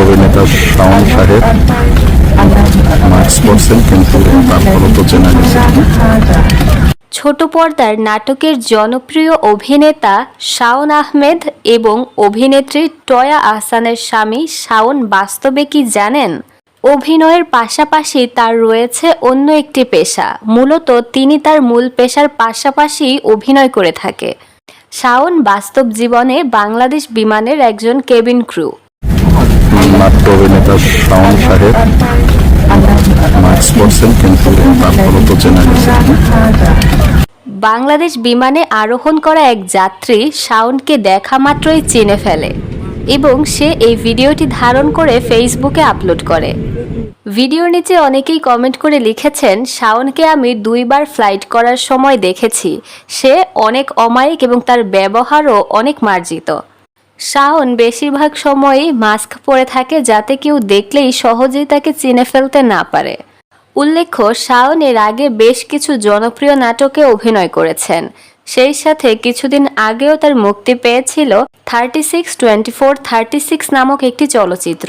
অভিনেতা শাওন সাহেব কিন্তু তারপরও তো চেনা গেছে ছোট পর্দার নাটকের জনপ্রিয় অভিনেতা শাওন আহমেদ এবং অভিনেত্রী টয়া আহসানের স্বামী শাওন বাস্তবে কি জানেন? অভিনয়ের পাশাপাশি তার রয়েছে অন্য একটি পেশা। মূলত তিনি তার মূল পেশার পাশাপাশি অভিনয় করে থাকে। শাওন বাস্তব জীবনে বাংলাদেশ বিমানের একজন কেবিন ক্রু। নাট্য অভিনেতা শাওন সাহেব মাস্ক পরছেন কিন্তু তারপরও তো চেনা গেছে। বাংলাদেশ বিমানে আরোহণ করা এক যাত্রী শাওনকে দেখা মাত্রই চিনে ফেলে এবং সে এই ভিডিওটি ধারণ করে ফেসবুকে আপলোড করে। ভিডিওর নিচে অনেকেই কমেন্ট করে লিখেছেন, শাওনকে আমি দুইবার ফ্লাইট করার সময় দেখেছি। সে অনেক অমায়িক এবং তার ব্যবহারও অনেক মার্জিত। শাওন বেশিরভাগ সময়ই মাস্ক পরে থাকে যাতে কেউ দেখলেই সহজেই তাকে চিনে ফেলতে না পারে। উল্লেখ্য, শাওন এর আগে বেশ কিছু জনপ্রিয় নাটকে অভিনয় করেছেন। সেই সাথে কিছুদিন আগেও তার মুক্তি পেয়েছিল thirty six, twenty four, thirty six নামক একটি চলচ্চিত্র